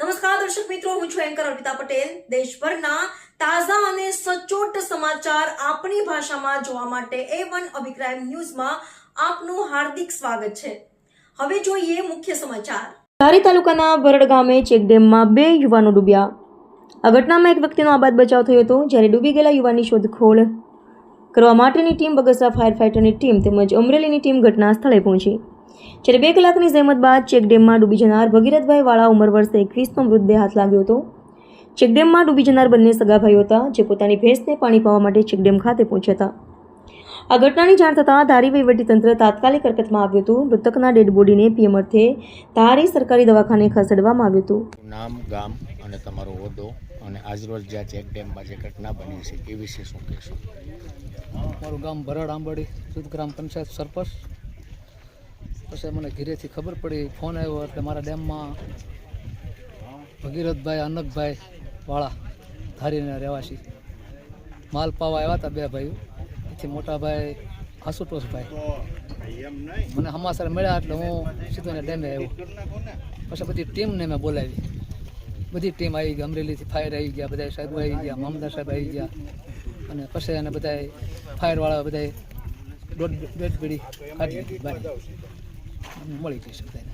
નમસ્કાર, દર્શક મિત્રો, હું છું એન્કર અર્પિતા પટેલ. દેશભરના તાજા અને સચોટ સમાચાર આપણી ભાષામાં જોવા માટે એ વન અભિપ્રાય ન્યૂઝમાં આપનું હાર્દિક સ્વાગત છે. હવે જોઈએ મુખ્ય સમાચાર. ધારી તાલુકાના ભરડ ગામે ચેકડેમમાં બે યુવાનો ડૂબ્યા. આ ઘટનામાં એક વ્યક્તિનો આબાદ બચાવ થયો હતો, જ્યારે ડૂબી ગયેલા યુવાનની શોધખોળ કરવા માટેની ટીમ બગસરા ફાયર ફાઇટરની ટીમ તેમજ અમરેલીની ટીમ ઘટના સ્થળે પહોંચી. જ્યારે બે કલાકની જહેમત બાદ ચેકડેમમાં ડૂબી જનાર ભગીરથભાઈ વાળા ઉંમર વર્ષે એકવીસનો મૃતદેહ હાથ લાગ્યો હતો. ચેકડેમમાં ડૂબી જનાર બંને સગા ભાઈઓ હતા જે પોતાની ભેંસને પાણી પાવા માટે ચેકડેમ ખાતે પહોંચ્યા હતા. આ ઘટનાની જાણ થતાં ધારી વહીવટીતંત્ર તાત્કાલિક હરકતમાં આવ્યું હતું. મૃતકના ડેડ બોડીને પીએમ અર્થે ધારી સરકારી દવાખાને ખસેડવામાં આવ્યું હતું. નામ ગામ અને તમારો હોદ્દો અને આજરોજ જ્યાં ચેક ડેમમાં જે ઘટના બની છે એ વિશે શું કહેશો? મારું ગામ ભરડ આંબડી સુદ ગ્રામ પંચાયત સરપંચ. પછી મને ઘીરેથી ખબર પડી ફોન આવ્યો એટલે મારા ડેમમાં ભગીરથભાઈ અનકભાઈ વાળા ધારીના રહેવાસી. માલ પાવા આવ્યા હતા બે ભાઈઓ. એથી મોટા ભાઈ આશુતોષભાઈ મને હમાસર મળ્યા એટલે હું સીધો ડેમે આવ્યો. પછી બધી ટીમને મેં બોલાવી. બધી ટીમ આવી ગઈ, અમરેલીથી ફાયર આવી ગયા બધા સાહેબ આવી ગયા, મામદાર સાહેબ આવી ગયા. અને પછી એને બધા ફાયરવાળા બધા દોઢ દોઢ પીડી કાઢી બહાર મળી જઈશ બધાને